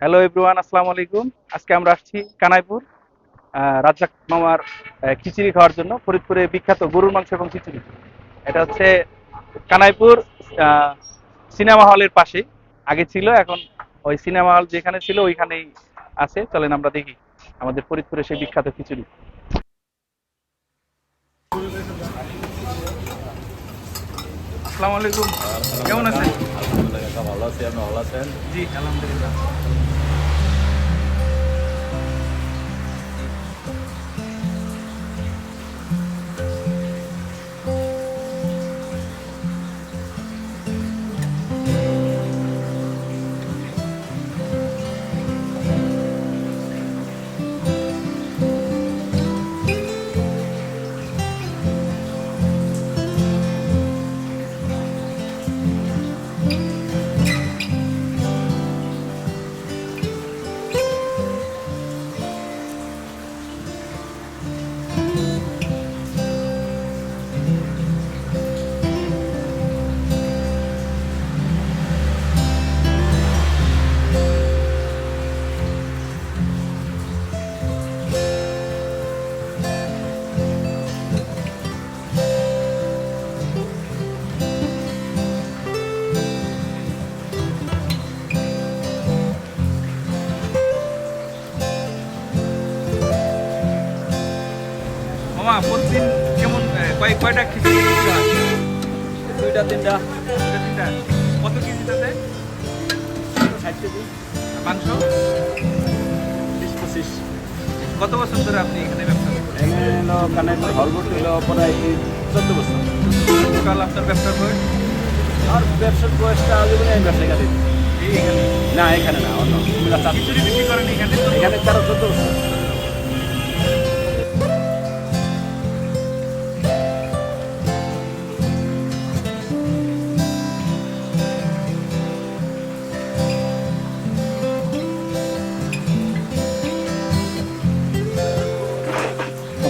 Hello everyone আসসালামু আলাইকুম। আজকে আমরা আসছি কানাইপুর রাজ্জাক মামার খিচুড়ি খাওয়ার জন্য ফরিদপুরে বিখ্যাত গরুর মাংস এবং খিচুড়ি। এটা হচ্ছে কানাইপুর সিনেমা হলের পাশে আগে ছিল, এখন ওই সিনেমা হল যেখানে ছিল ওইখানেই আছে। চলেন আমরা দেখি আমাদের ফরিদপুরে সেই বিখ্যাত খিচুড়ি। আসসালামু আলাইকুম। কেমন আছেন? ভালো আছি আপনি ভালো আছেন? জি আলহামদুলিল্লাহ। মামা প্রতিদিন কেমন আহ, কয় কয়টা খিচুড়ি দুইটা তিনটা। দুইটা, তিনটা? কত কেজি তাতে ষাট কেজি। মাংস? বিশ পঁচিশ। কত বছর ধরে আপনি এখানে ব্যবসা করেন হলো হলো প্রায় চোদ্দ বছর। টোটাল আপনার ব্যবসার বয়স? আর ব্যবসার বয়সটা আমি এখানে। না এখানে না অন্য। খিচুড়ি বিক্রি করেন এখানে? এখানে তেরো চোদ্দ বছর।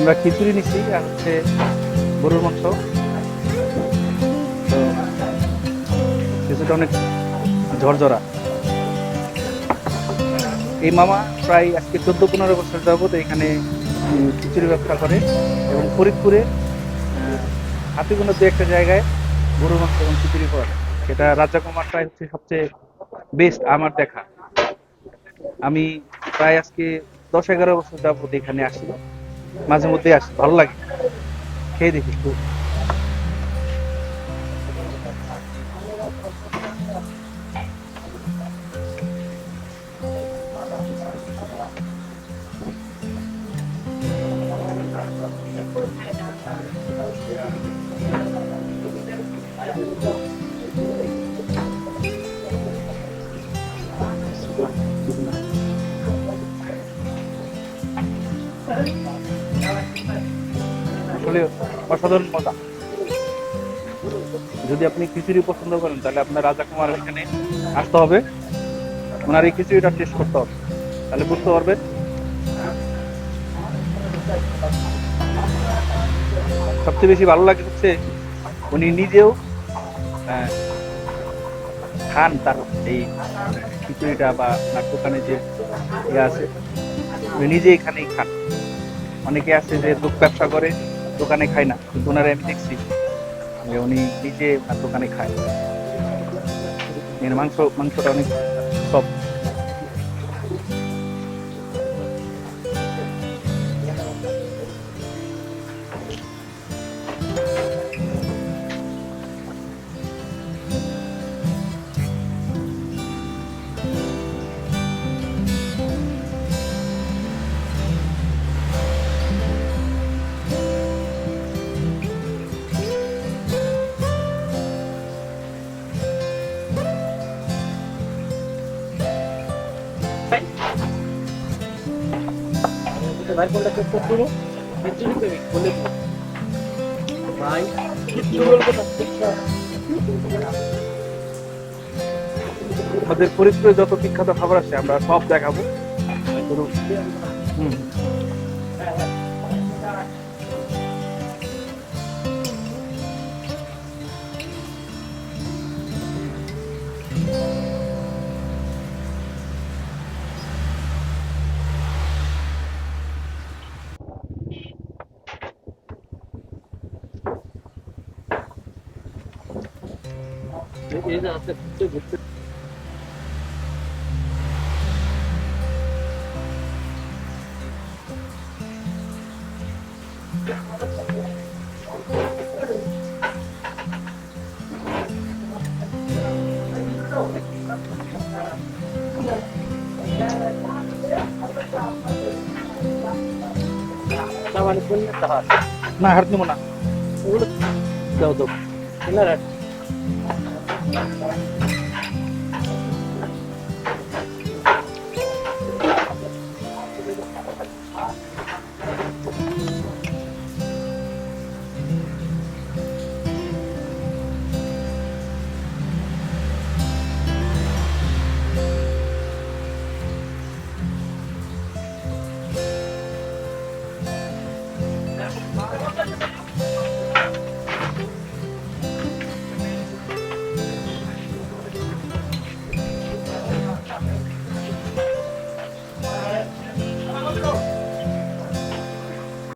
আমরা খিচুড়ি নিচ্ছি আর হচ্ছে গরুর মাংস। তো কিছুটা অনেক ঝরঝরা। এই মামা প্রায় আজকে চোদ্দ পনেরো বছর যাবত এখানে খিচুড়ি ব্যবসা করে এবং ফরিদপুরে আহ, হাতে কোনো দু একটা জায়গায় গরুর মাংস এবং খিচুড়ি করে। সেটা রাজা কুমারটাই হচ্ছে সবচেয়ে বেস্ট আমার দেখা। আমি প্রায় আজকে দশ এগারো বছর যাবত এখানে আসি। মাঝে মধ্যে আসি ভালো লাগে। খেয়ে দেখি। একটু আসলে অসাধারণ মজা। যদি আপনি খিচুড়ি পছন্দ করেন, তাহলে আপনার রাজা কুমার এখানে আসতে হবে। ওনার এই খিচুড়িটা টেস্ট করতে হবে। তাহলে বুঝতে পারবেন? সবচেয়ে বেশি ভালো লাগে হচ্ছে উনি নিজেও খান তার এই খিচুড়িটা বা আপনার দোকানে যে ইয়ে আছে। উনি নিজে এখানেই খান। অনেকে আছে যে দোক ব্যবসা করে দোকানে খায় না, কিন্তু ওনারা আমি দেখছি। যে উনি নিজে দোকানে খায়। এর মাংস, মাংসটা অনেক সব ভাই কোনটা চেক করতে হবে বলে ভাই আমাদের ফরিদপুরে যত বিখ্যাত খাবার আছে আমরা সব দেখাবো। হুম। এই যে আছে ঘুরতে ঘুরতে মানে কোন তাহার না হাত Thank you.